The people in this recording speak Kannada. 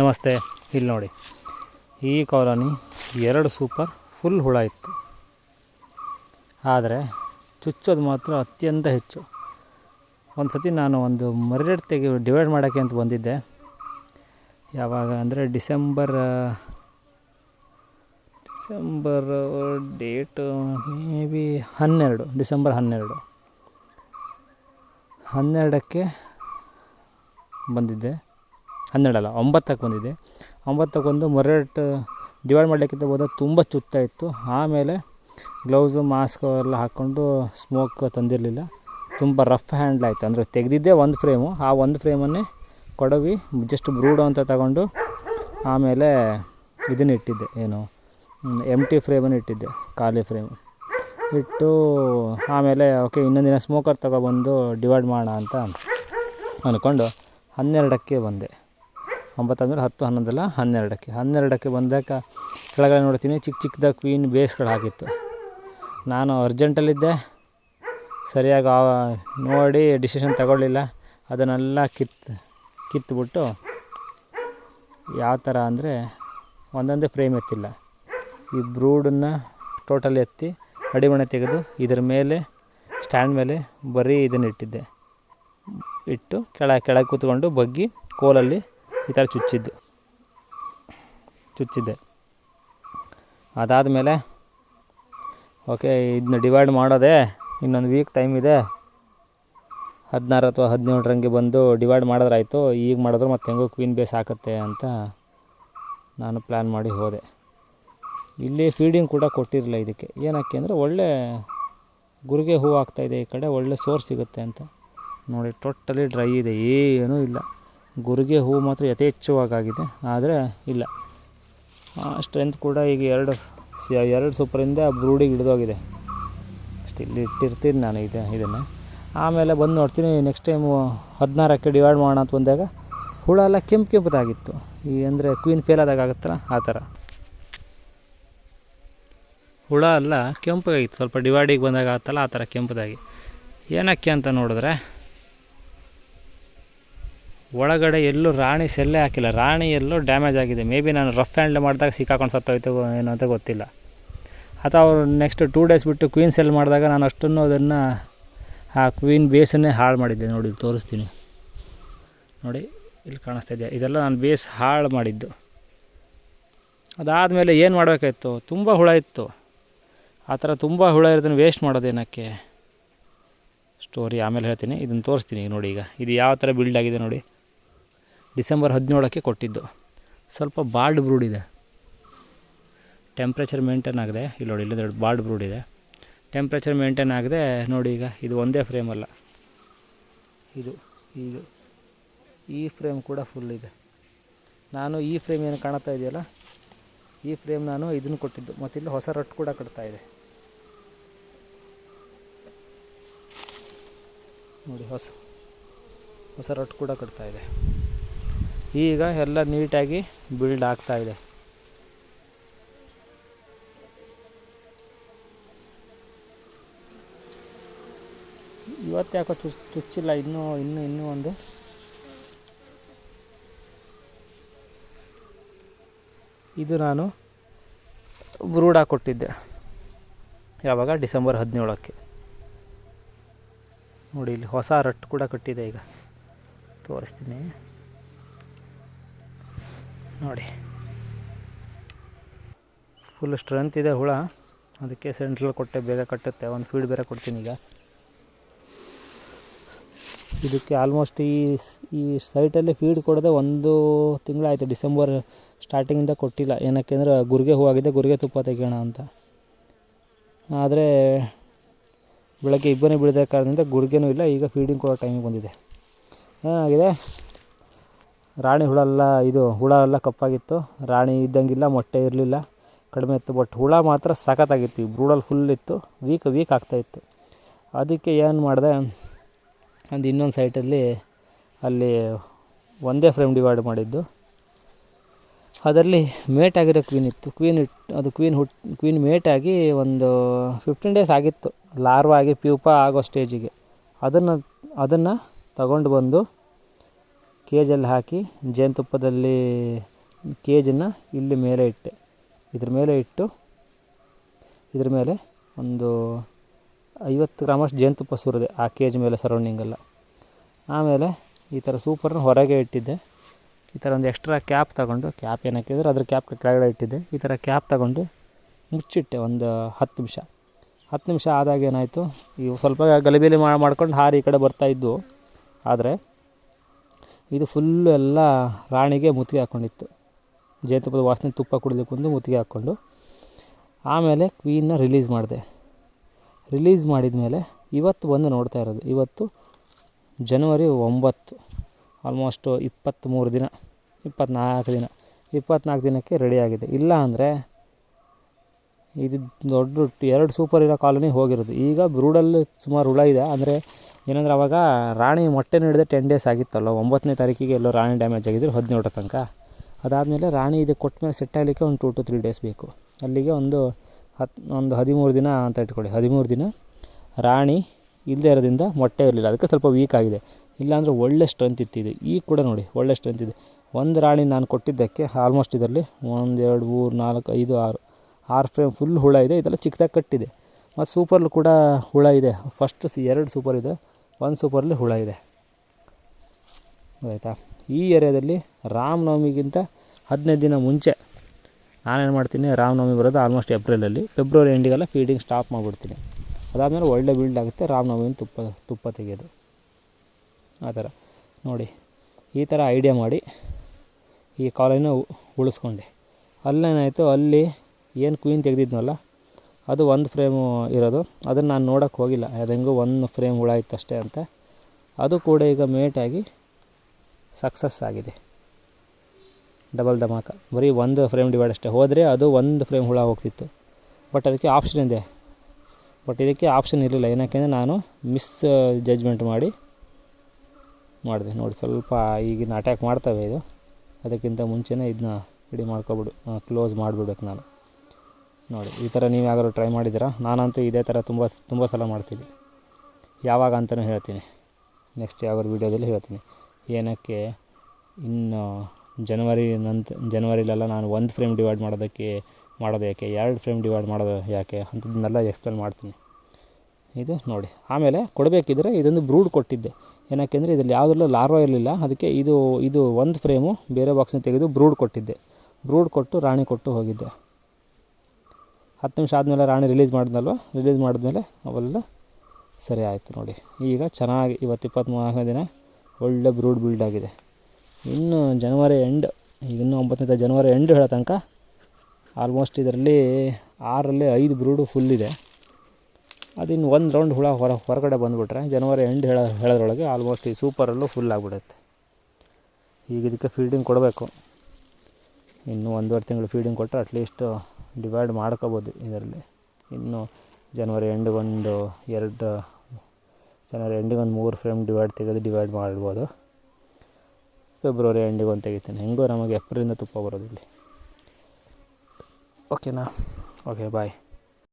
ನಮಸ್ತೆ, ಇಲ್ಲಿ ನೋಡಿ. ಈ ಕಾಲೋನಿ ಎರಡು ಸೂಪರ್ ಫುಲ್ ಹುಳ ಇತ್ತು. ಆದರೆ ಚುಚ್ಚೋದು ಮಾತ್ರ ಅತ್ಯಂತ ಹೆಚ್ಚು. ಒಂದು ಸತಿ ನಾನು ಒಂದು ಮರಡ್ ತೆಗಿ ಡಿವೈಡ್ ಮಾಡೋಕ್ಕೆ ಅಂತ ಬಂದಿದ್ದೆ. ಯಾವಾಗ ಅಂದರೆ December December date may be ಹನ್ನೆರಡು, ಡಿಸೆಂಬರ್ ಹನ್ನೆರಡು. ಹನ್ನೆರಡಕ್ಕೆ ಬಂದಿದ್ದೆ. ಹನ್ನೆರಡಲ್ಲ ಒಂಬತ್ತಕ್ಕೆ ಬಂದಿದ್ದೆ ಒಂಬತ್ತಕ್ಕೆ ಬಂದು ಮೊರಟ್, ಡಿವೈಡ್ ಮಾಡಲಿಕ್ಕಿಂತ ಹೋದಾಗ ತುಂಬ ಚುತ್ತಾ ಇತ್ತು. ಆಮೇಲೆ ಗ್ಲೌಸು, ಮಾಸ್ಕ್ ಎಲ್ಲ ಹಾಕ್ಕೊಂಡು ಸ್ಮೋಕ್ ತಂದಿರಲಿಲ್ಲ. ತುಂಬ ರಫ್ ಹ್ಯಾಂಡ್ಲ್ ಆಯಿತು. ಅಂದರೆ ತೆಗೆದಿದ್ದೇ ಒಂದು ಫ್ರೇಮು. ಆ ಒಂದು ಫ್ರೇಮನ್ನೇ ಕೊಡವಿ, ಜಸ್ಟ್ ಬ್ರೂಡು ಅಂತ ತಗೊಂಡು ಆಮೇಲೆ ಇದನ್ನ ಇಟ್ಟಿದ್ದೆ. ಏನು ಎಂ ಟಿ ಫ್ರೇಮನ್ನು ಇಟ್ಟಿದ್ದೆ, ಖಾಲಿ ಫ್ರೇಮು. ಇಟ್ಟು ಆಮೇಲೆ, ಓಕೆ, ಇನ್ನೊಂದಿನ ಸ್ಮೋಕರ್ ತಗೊಬಂದು ಡಿವೈಡ್ ಮಾಡೋಣ ಅಂತ ಅಂದ್ಕೊಂಡು ಹನ್ನೆರಡಕ್ಕೆ ಬಂದೆ. ಒಂಬತ್ತಾದ್ಮೇಲೆ ಹತ್ತು ಹನ್ನೊಂದಲ್ಲ ಹನ್ನೆರಡಕ್ಕೆ. ಹನ್ನೆರಡಕ್ಕೆ ಬಂದಾಗ ಕೆಳಗಡೆ ನೋಡ್ತೀನಿ ಚಿಕ್ಕ ಚಿಕ್ಕದಾಗ ಕ್ವೀನ್ ಬೇಸ್ಗಳು ಹಾಕಿತ್ತು. ನಾನು ಅರ್ಜೆಂಟಲ್ಲಿದ್ದೆ ಸರಿಯಾಗಿ ನೋಡಿ ಡಿಸಿಷನ್ ತಗೊಳ್ಳಿಲ್ಲ. ಅದನ್ನೆಲ್ಲ ಕಿತ್ತು ಕಿತ್ತುಬಿಟ್ಟು ಯಾವ ಥರ ಅಂದರೆ ಒಂದೊಂದೇ ಫ್ರೇಮ್ ಎತ್ತಿಲ್ಲ. ಈ ಬ್ರೂಡನ್ನು ಟೋಟಲ್ ಎತ್ತಿ ಅಡಿಮಣೆ ತೆಗೆದು ಇದರ ಮೇಲೆ ಸ್ಟ್ಯಾಂಡ್ ಮೇಲೆ ಬರೀ ಇದನ್ನು ಇಟ್ಟಿದ್ದೆ ಇಟ್ಟು ಕೆಳ, ಕೆಳಗೆ ಕೂತ್ಕೊಂಡು ಬಗ್ಗಿ ಕೋಲಲ್ಲಿ ಈ ಥರ ಚುಚ್ಚಿದ್ದು. ಚುಚ್ಚಿದ್ದೆ. ಅದಾದಮೇಲೆ, ಓಕೆ ಇದನ್ನ ಡಿವೈಡ್ ಮಾಡೋದೇ ಇನ್ನೊಂದು ವೀಕ್ ಟೈಮ್ ಇದೆ. ಹದಿನಾರು ಅಥವಾ ಹದಿನೇಳರಂಗೆ ಬಂದು ಡಿವೈಡ್ ಮಾಡಿದ್ರಾಯ್ತು. ಈಗ ಮಾಡಿದ್ರೆ ಮತ್ತೆ ಹೆಂಗೋ ಕ್ವೀನ್ ಬೇಸ್ ಹಾಕುತ್ತೆ ಅಂತ ನಾನು ಪ್ಲ್ಯಾನ್ ಮಾಡಿ ಹೋದೆ. ಇಲ್ಲಿ ಫೀಡಿಂಗ್ ಕೂಡ ಕೊಟ್ಟಿರಲಿಲ್ಲ ಇದಕ್ಕೆ. ಏನಕ್ಕೆ ಅಂದರೆ ಒಳ್ಳೆ ಗುರಿಗೆ ಹೂವು ಆಗ್ತಾಯಿದೆ ಈ ಕಡೆ, ಒಳ್ಳೆ ಸೋರ್ಸ್ ಸಿಗುತ್ತೆ ಅಂತ. ನೋಡಿ ಟೋಟಲಿ ಡ್ರೈ ಇದೆ, ಏನೂ ಇಲ್ಲ. ಗುರಿಗೆ ಹೂವು ಮಾತ್ರ ಯಥೇಚ್ಛವಾಗಿದೆ ಆದರೆ ಇಲ್ಲ. ಸ್ಟ್ರೆಂತ್ ಕೂಡ ಈಗ ಎರಡು ಎರಡು ಸೂಪರಿಂದ ಬ್ರೂಡಿಗೆ ಹಿಡಿದೋಗಿದೆ. ಅಷ್ಟು ಇಲ್ಲಿ ಇಟ್ಟಿರ್ತೀನಿ ನಾನು ಇದು, ಇದನ್ನು. ಆಮೇಲೆ ಬಂದು ನೋಡ್ತೀನಿ ನೆಕ್ಸ್ಟ್ ಟೈಮು ಹದಿನಾರಕ್ಕೆ ಡಿವೈಡ್ ಮಾಡೋಣ ಅಂತ ಬಂದಾಗ, ಹುಳ ಎಲ್ಲ ಕೆಂಪು ಕೆಂಪದಾಗಿತ್ತು. ಈ ಅಂದರೆ ಕ್ವೀನ್ ಫೇಲ್ ಆದಾಗ ಆಗುತ್ತಲ್ಲ, ಆ ಥರ. ಹುಳ ಎಲ್ಲ ಕೆಂಪಗಾಗಿತ್ತು, ಸ್ವಲ್ಪ ಡಿವೈಡಿಗೆ ಬಂದಾಗ ಆಗುತ್ತಲ್ಲ, ಆ ಥರ ಕೆಂಪದಾಗಿ. ಏನಕ್ಕೆ ಅಂತ ನೋಡಿದ್ರೆ ಒಳಗಡೆ ಎಲ್ಲೂ ರಾಣಿ ಸೆಲ್ಲೆ ಹಾಕಿಲ್ಲ. ರಾಣಿ ಎಲ್ಲೂ ಡ್ಯಾಮೇಜ್ ಆಗಿದೆ. ಮೇ ಬಿ ನಾನು ರಫ್ ಹ್ಯಾಂಡ್ಲ್ ಮಾಡಿದಾಗ ಸಿಕ್ಕಾಕೊಂಡು ಸತ್ತೋಯ್ತು ಏನೋ ಅಂತ ಗೊತ್ತಿಲ್ಲ. ಅಥವಾ ಅವರು ನೆಕ್ಸ್ಟ್ ಟೂ ಡೇಸ್ ಬಿಟ್ಟು ಕ್ವೀನ್ ಸೆಲ್ ಮಾಡಿದಾಗ ನಾನು ಅಷ್ಟನ್ನು ಅದನ್ನು, ಆ ಕ್ವೀನ್ ಬೇಸನ್ನೇ ಹಾಳು ಮಾಡಿದ್ದೆ. ನೋಡಿ, ತೋರಿಸ್ತೀನಿ. ನೋಡಿ, ಇಲ್ಲಿ ಕಾಣಿಸ್ತಾ ಇದೆ. ಇದೆಲ್ಲ ನಾನು ಬೇಸ್ ಹಾಳು ಮಾಡಿದ್ದು. ಅದಾದಮೇಲೆ ಏನು ಮಾಡಬೇಕಾಯ್ತು? ತುಂಬ ಹುಳ ಇತ್ತು. ಆ ಥರ ತುಂಬ ಹುಳ ಇರೋದನ್ನು ವೇಸ್ಟ್ ಮಾಡೋದೇನಕ್ಕೆ ಸ್ಟೋರಿ ಆಮೇಲೆ ಹೇಳ್ತೀನಿ. ಇದನ್ನು ತೋರಿಸ್ತೀನಿ ಈಗ ನೋಡಿ ಈಗ. ಇದು ಯಾವ ಥರ ಬಿಲ್ಡ್ ಆಗಿದೆ ನೋಡಿ. ಡಿಸೆಂಬರ್ ಹದಿನೇಳಕ್ಕೆ ಕೊಟ್ಟಿದ್ದು. ಸ್ವಲ್ಪ ಬಾಲ್ಡ್ ಬ್ರೂಡ್ ಇದೆ. ಟೆಂಪ್ರೇಚರ್ ಮೇಂಟೈನ್ ಆಗಿದೆ, ಇಲ್ಲಿ ನೋಡಿ, ಇಲ್ಲದ ಬಾಲ್ಡ್ ಬ್ರೂಡ್ ಇದೆ. ಟೆಂಪ್ರೇಚರ್ ಮೇಂಟೈನ್ ಆಗದೆ, ನೋಡಿ ಈಗ, ಇದು ಒಂದೇ ಫ್ರೇಮ್ ಅಲ್ಲ. ಇದು ಇದು, ಈ ಫ್ರೇಮ್ ಕೂಡ ಫುಲ್ ಇದೆ. ನಾನು ಈ ಫ್ರೇಮ್ ಏನು ಕಾಣ್ತಾ ಇದೆಯಲ್ಲ, ಈ ಫ್ರೇಮ್ ನಾನು ಇದನ್ನು ಕೊಟ್ಟಿದ್ದು. ಮತ್ತು ಇಲ್ಲಿ ಹೊಸ ರಟ್ಟು ಕೂಡ ಕಟ್ತಾ ಇದೆ. ನೋಡಿ, ಹೊಸ ಹೊಸ ರಟ್ಟು ಕೂಡ ಕಟ್ತಾ ಇದೆ. ಈಗ ಎಲ್ಲ ನೀಟಾಗಿ ಬಿಲ್ಡ್ ಆಗ್ತಾ ಇದೆ. ಇವತ್ತು ಯಾಕೋ ಚುಚ್ ಚುಚ್ಚಿಲ್ಲ, ಇನ್ನೂ ಇನ್ನೂ ಇನ್ನೂ ಒಂದು. ಇದು ನಾನು ಬ್ರೂಡ್ ಕೊಟ್ಟಿದ್ದೆ. ಯಾವಾಗ? ಡಿಸೆಂಬರ್ ಹದಿನೇಳಕ್ಕೆ. ನೋಡಿ, ಇಲ್ಲಿ ಹೊಸ ರಟ್ಟು ಕೂಡ ಕಟ್ಟಿದೆ ಈಗ. ತೋರಿಸ್ತೀನಿ. ನೋಡಿ. ಫುಲ್ ಸ್ಟ್ರೆಂತ್ ಇದೆ ಹುಳ. ಅದಕ್ಕೆ ಸೆಂಟ್ರಲ್ ಕೊಟ್ಟೆ ಬೇಗ ಕಟ್ಟುತ್ತೆ. ಒಂದು ಫೀಡ್ ಬೇರೆ ಕೊಡ್ತೀನಿ ಈಗ. ಇದಕ್ಕೆ ಆಲ್ಮೋಸ್ಟ್ ಈ ಈ ಸೈಟಲ್ಲಿ ಫೀಡ್ ಕೊಡದೆ ಒಂದು ತಿಂಗಳಾಯಿತು. ಡಿಸೆಂಬರ್ ಸ್ಟಾರ್ಟಿಂಗಿಂದ ಕೊಟ್ಟಿಲ್ಲ. ಏನಕ್ಕೆ ಅಂದರೆ ಗುರಿಗೆ ಹೂವಾಗಿದೆ ಗುರಿಗೆ ತುಪ್ಪ ತೆಗೆಯೋಣ ಅಂತ. ಆದರೆ ಬೆಳಗ್ಗೆ ಇಬ್ಬನೇ ಬಿಡದ ಕಾರಣದಿಂದ ಗುರಿಗೆನೂ ಇಲ್ಲ. ಈಗ ಫೀಡಿಂಗ್ ಕೊಡೋ ಟೈಮಿಗೆ ಬಂದಿದೆ. ಏನಾಗಿದೆ? ರಾಣಿ ಹುಳ ಎಲ್ಲ, ಇದು ಹುಳ ಎಲ್ಲ ಕಪ್ಪಾಗಿತ್ತು. ರಾಣಿ ಇದ್ದಂಗಿಲ್ಲ, ಮೊಟ್ಟೆ ಇರಲಿಲ್ಲ. ಕಡಿಮೆ ಇತ್ತು ಬಟ್ ಹುಳ ಮಾತ್ರ ಸಖತ್ತಾಗಿತ್ತು. ಈ ಬ್ರೂಡಲ್ಲಿ ಫುಲ್ ಇತ್ತು. ವೀಕ್ ವೀಕ್ ಆಗ್ತಾಯಿತ್ತು ಅದಕ್ಕೆ ಏನು ಮಾಡಿದೆ, ಒಂದು ಇನ್ನೊಂದು ಸೈಟಲ್ಲಿ ಅಲ್ಲಿ ಒಂದೇ ಫ್ರೇಮ್ ಡಿವೈಡ್ ಮಾಡಿದ್ದು. ಅದರಲ್ಲಿ ಮೇಟ್ ಆಗಿರೋ ಕ್ವೀನ್ ಇತ್ತು. ಕ್ವೀನ್ ಇಟ್ಟು ಅದು ಕ್ವೀನ್ ಹುಟ್ ಕ್ವೀನ್ ಮೇಟಾಗಿ ಒಂದು ಫಿಫ್ಟೀನ್ ಡೇಸ್ ಆಗಿತ್ತು. ಲಾರ್ವ ಆಗಿ ಪ್ಯೂಪ ಆಗೋ ಸ್ಟೇಜಿಗೆ ಅದನ್ನು ಅದನ್ನು ತಗೊಂಡು ಬಂದು ಕೇಜಲ್ಲಿ ಹಾಕಿ ಜೇನುತುಪ್ಪದಲ್ಲಿ ಕೇಜನ್ನು ಇಲ್ಲಿ ಮೇಲೆ ಇಟ್ಟೆ. ಇದ್ರ ಮೇಲೆ ಇಟ್ಟು ಇದ್ರ ಮೇಲೆ ಒಂದು ಐವತ್ತು ಗ್ರಾಮಷ್ಟು ಜೇನುತುಪ್ಪ ಸುರಿದೆ ಆ ಕೇಜ್ ಮೇಲೆ ಸರೌಂಡಿಂಗೆಲ್ಲ ಆಮೇಲೆ ಈ ಥರ ಸೂಪರ್ನ ಹೊರಗೆ ಇಟ್ಟಿದ್ದೆ. ಈ ಥರ ಒಂದು ಎಕ್ಸ್ಟ್ರಾ ಕ್ಯಾಪ್ ತಗೊಂಡು ಕ್ಯಾಪ್ ಏನು ಹಾಕಿದ್ರೆ ಅದ್ರ ಕ್ಯಾಪ್ ಕೆಳಗಡೆ ಇಟ್ಟಿದ್ದೆ. ಈ ಥರ ಕ್ಯಾಪ್ ತಗೊಂಡು ಮುಚ್ಚಿಟ್ಟೆ ಒಂದು ಹತ್ತು ನಿಮಿಷ. ಹತ್ತು ನಿಮಿಷ ಆದಾಗ ಏನಾಯಿತು, ಇವು ಸ್ವಲ್ಪ ಗಲಿಬಿಲಿ ಮಾಡ್ಕೊಂಡು ಹಾರಿ ಈ ಕಡೆ ಬರ್ತಾಯಿದ್ದು ಆದರೆ ಇದು ಫುಲ್ಲು ಎಲ್ಲ ರಾಣಿಗೆ ಮುತ್ತಿಗೆ ಹಾಕ್ಕೊಂಡಿತ್ತು ಜೇನುತುಪ್ಪದ ವಾಸನೆ ತುಪ್ಪ ಕುಡಿಲಿಕ್ಕೆ ಒಂದು ಮುತ್ತಿಗೆ ಹಾಕ್ಕೊಂಡು ಆಮೇಲೆ ಕ್ವೀನ್ನ ರಿಲೀಸ್ ಮಾಡಿದೆ. ರಿಲೀಸ್ ಮಾಡಿದ ಮೇಲೆ ಇವತ್ತು ಬಂದು ನೋಡ್ತಾ ಇರೋದು. ಇವತ್ತು ಜನವರಿ ಒಂಬತ್ತು ಆಲ್ಮೋಸ್ಟು ಇಪ್ಪತ್ತ್ಮೂರು ದಿನ ಇಪ್ಪತ್ತ್ನಾಲ್ಕು ದಿನ ಇಪ್ಪತ್ತ್ನಾಲ್ಕು ದಿನಕ್ಕೆ ರೆಡಿಯಾಗಿದೆ ಇಲ್ಲ ಅಂದರೆ ಇದು ದೊಡ್ಡ ಎರಡು ಸೂಪರ್ ಇರೋ ಕಾಲೋನಿ ಹೋಗಿರೋದು. ಈಗ ಬ್ರೂಡಲ್ಲಿ ಸುಮಾರು ಹುಳ ಇದೆ. ಅಂದರೆ ಏನಂದ್ರೆ ಅವಾಗ ರಾಣಿ ಮೊಟ್ಟೆ ನೀಡಿದೆ ಟೆನ್ ಡೇಸ್ ಆಗಿತ್ತಲ್ಲ, ಒಂಬತ್ತನೇ ತಾರೀಕಿಗೆ ಎಲ್ಲೋ ರಾಣಿ ಡ್ಯಾಮೇಜ್ ಆಗಿದ್ರು ಹದಿನೇಳರ ತನಕ. ಅದಾದಮೇಲೆ ರಾಣಿ ಇದು ಕೊಟ್ಟ ಮೇಲೆ ಸೆಟ್ ಆಗಲಿಕ್ಕೆ ಒಂದು ಟೂ ಟು ತ್ರೀ ಡೇಸ್ ಬೇಕು. ಅಲ್ಲಿಗೆ ಒಂದು ಹತ್ತು ಒಂದು ಹದಿಮೂರು ದಿನ ಅಂತ ಇಟ್ಕೊಳ್ಳಿ. ಹದಿಮೂರು ದಿನ ರಾಣಿ ಇಲ್ಲದೆ ಇರೋದ್ರಿಂದ ಮೊಟ್ಟೆ ಇರಲಿಲ್ಲ. ಅದಕ್ಕೆ ಸ್ವಲ್ಪ ವೀಕ್ ಆಗಿದೆ. ಇಲ್ಲಾಂದರೆ ಒಳ್ಳೆ ಸ್ಟ್ರೆಂತ್ ಇತ್ತು ಇದು. ಈಗ ಕೂಡ ನೋಡಿ, ಒಳ್ಳೆ ಸ್ಟ್ರೆಂತ್ ಇದೆ. ಒಂದು ರಾಣಿ ನಾನು ಕೊಟ್ಟಿದ್ದಕ್ಕೆ ಆಲ್ಮೋಸ್ಟ್ ಇದರಲ್ಲಿ ಒಂದು, ಎರಡು, ಮೂರು, ನಾಲ್ಕು, ಐದು, ಆರು ಆರು ಫ್ರೇಮ್ ಫುಲ್ ಹುಳ ಇದೆ. ಇದೆಲ್ಲ ಚಿಕ್ಕದಾಗಿ ಕಟ್ಟಿದೆ. ಮತ್ತು ಸೂಪರ್ಲು ಕೂಡ ಹುಳ ಇದೆ. ಫಸ್ಟ್ ಎರಡು ಸೂಪರ್ ಇದೆ. ಒಂದು ಸೂಪರ್ಲಿ ಹುಳ ಇದೆ. ಆಯಿತಾ? ಈ ಏರಿಯಾದಲ್ಲಿ ರಾಮನವಮಿಗಿಂತ ಹದಿನೈದು ದಿನ ಮುಂಚೆ ನಾನೇನು ಮಾಡ್ತೀನಿ, ರಾಮನವಮಿ ಬರೋದು ಆಲ್ಮೋಸ್ಟ್ ಏಪ್ರಿಲಲ್ಲಿ ಫೆಬ್ರವರಿ ಎಂಡಿಗೆಲ್ಲ ಫೀಡಿಂಗ್ ಸ್ಟಾಪ್ ಮಾಡಿಬಿಡ್ತೀನಿ. ಅದಾದಮೇಲೆ ಒಳ್ಳೆ ಬಿಲ್ಡ್ ಆಗುತ್ತೆ ರಾಮನವಮಿ ತುಪ್ಪ ತುಪ್ಪ ತೆಗೆಯೋದು. ಆ ಥರ. ನೋಡಿ, ಈ ಥರ ಐಡಿಯಾ ಮಾಡಿ ಈ ಕಾಲೋನಿನ ಉಳಿಸ್ಕೊಂಡೆ. ಅಲ್ಲೇನಾಯಿತು, ಅಲ್ಲಿ ಏನು ಕ್ವೀನ್ ತೆಗೆದಿದ್ನಲ್ಲ ಅದು ಒಂದು ಫ್ರೇಮು ಇರೋದು. ಅದನ್ನು ನಾನು ನೋಡೋಕ್ಕೆ ಹೋಗಿಲ್ಲ. ಅದು ಹೆಂಗೋ ಒಂದು ಫ್ರೇಮ್ ಹುಳ ಇತ್ತು ಅಷ್ಟೇ ಅಂತ. ಅದು ಕೂಡ ಈಗ ಮೇಟಾಗಿ ಸಕ್ಸಸ್ ಆಗಿದೆ. ಡಬಲ್ ಧಮಾಕ. ಬರೀ ಒಂದು ಫ್ರೇಮ್ ಡಿವೈಡ್ ಅಷ್ಟೇ. ಹೋದರೆ ಅದು ಒಂದು ಫ್ರೇಮ್ ಹುಳ ಹೋಗ್ತಿತ್ತು. ಬಟ್ ಅದಕ್ಕೆ ಆಪ್ಷನ್ ಇದೆ. ಬಟ್ ಇದಕ್ಕೆ ಆಪ್ಷನ್ ಇರಲಿಲ್ಲ. ಏನಕ್ಕೆಂದರೆ ನಾನು ಮಿಸ್ ಜಜ್ಮೆಂಟ್ ಮಾಡಿ ಮಾಡಿದೆ. ನೋಡಿ, ಸ್ವಲ್ಪ ಈಗಿನ ಅಟ್ಯಾಕ್ ಮಾಡ್ತವೆ ಇದು. ಅದಕ್ಕಿಂತ ಮುಂಚೆನೇ ಇದನ್ನ ರೆಡಿ ಮಾಡ್ಕೊಬಿಡು ಕ್ಲೋಸ್ ಮಾಡಿಬಿಡ್ಬೇಕು ನಾನು. ನೋಡಿ, ಈ ಥರ ನೀವು ಯಾವಾಗಾದ್ರು ಟ್ರೈ ಮಾಡಿದ್ದೀರಾ? ನಾನಂತೂ ಇದೇ ಥರ ತುಂಬ ತುಂಬ ಸಲ ಮಾಡ್ತೀನಿ ಯಾವಾಗ ಅಂತಲೂ ಹೇಳ್ತೀನಿ. ನೆಕ್ಸ್ಟ್ ಯಾವಾಗ ವೀಡಿಯೋದಲ್ಲಿ ಹೇಳ್ತೀನಿ. ಏನಕ್ಕೆ ಇನ್ನು ಜನವರಿ ನಂತ ಜನವರಿಲೆಲ್ಲ ನಾನು ಒಂದು ಫ್ರೇಮ್ ಡಿವೈಡ್ ಮಾಡೋದಕ್ಕೆ, ಮಾಡೋದು ಯಾಕೆ? ಎರಡು ಫ್ರೇಮ್ ಡಿವೈಡ್ ಮಾಡೋದು ಯಾಕೆ? ಅಂಥದ್ದನ್ನೆಲ್ಲ ಎಕ್ಸ್ಪ್ಲೇನ್ ಮಾಡ್ತೀನಿ. ಇದು ನೋಡಿ, ಆಮೇಲೆ ಕೊಡಬೇಕಿದ್ರೆ ಇದೊಂದು ಬ್ರೂಡ್ ಕೊಟ್ಟಿದ್ದೆ. ಏನಕ್ಕೆಂದರೆ ಇದರಲ್ಲಿ ಯಾವುದರಲ್ಲೂ ಲಾರ್ವ ಇರಲಿಲ್ಲ. ಅದಕ್ಕೆ ಇದು ಇದು ಒಂದು ಫ್ರೇಮು ಬೇರೆ ಬಾಕ್ಸ್ನ ತೆಗೆದು ಬ್ರೂಡ್ ಕೊಟ್ಟಿದ್ದೆ. ಬ್ರೂಡ್ ಕೊಟ್ಟು ರಾಣಿ ಕೊಟ್ಟು ಹೋಗಿದ್ದೆ. ಹತ್ತು ನಿಮಿಷ ಆದಮೇಲೆ ರಾಣಿ ರಿಲೀಸ್ ಮಾಡಿದ್ನಲ್ವ? ರಿಲೀಸ್ ಮಾಡಿದ್ಮೇಲೆ ಅವೆಲ್ಲ ಸರಿ ಆಯಿತು ನೋಡಿ. ಈಗ ಚೆನ್ನಾಗಿ ಇವತ್ತು ಇಪ್ಪತ್ತ್ಮೂರನೇ ದಿನ ಒಳ್ಳೆ ಬ್ರೂಡ್ ಬಿಲ್ಡ್ ಆಗಿದೆ. ಇನ್ನು ಜನವರಿ ಎಂಡ್ ಈಗ ಇನ್ನೂ ಒಂಬತ್ತನೇ ಜನವರಿ ಎಂಡ್ ಹೇಳೋ ತನಕ ಆಲ್ಮೋಸ್ಟ್ ಇದರಲ್ಲಿ ಆರಲ್ಲಿ ಐದು ಬ್ರೂಡು ಫುಲ್ ಇದೆ. ಅದಿನ್ನು ಒಂದು ರೌಂಡ್ ಹುಳ ಹೊರ, ಹೊರಗಡೆ ಬಂದುಬಿಟ್ರೆ ಜನವರಿ ಎಂಡ್ ಹೇಳೋ, ಹೇಳೋದ್ರೊಳಗೆ ಆಲ್ಮೋಸ್ಟ್ ಈ ಸೂಪರಲ್ಲೂ ಫುಲ್ ಆಗಿಬಿಡುತ್ತೆ. ಈಗ ಇದಕ್ಕೆ ಫೀಡಿಂಗ್ ಕೊಡಬೇಕು. ಇನ್ನೂ ಒಂದೂವರೆ ತಿಂಗಳು ಫೀಡಿಂಗ್ ಕೊಟ್ಟರೆ ಅಟ್ಲೀಸ್ಟ್ ಡಿವೈಡ್ ಮಾಡ್ಕೋಬೋದು ಇದರಲ್ಲಿ. ಇನ್ನು ಜನವರಿ ಎಂಡಿಗೊಂದು ಎರಡು, ಜನವರಿ ಎಂಡಿಗೊಂದು ಮೂರು ಫ್ರೇಮ್ ಡಿವೈಡ್ ತೆಗೆದು ಡಿವೈಡ್ ಮಾಡ್ಬೋದು. ಫೆಬ್ರವರಿ ಎಂಡಿಗೊಂದು ತೆಗಿತೀನಿ. ಹೆಂಗೋ ನಮಗೆ ಏಪ್ರಿಲಿಂದ ತುಪ್ಪ ಬರೋದು ಇಲ್ಲಿ ಓಕೆನಾ ಓಕೆ ಬಾಯ್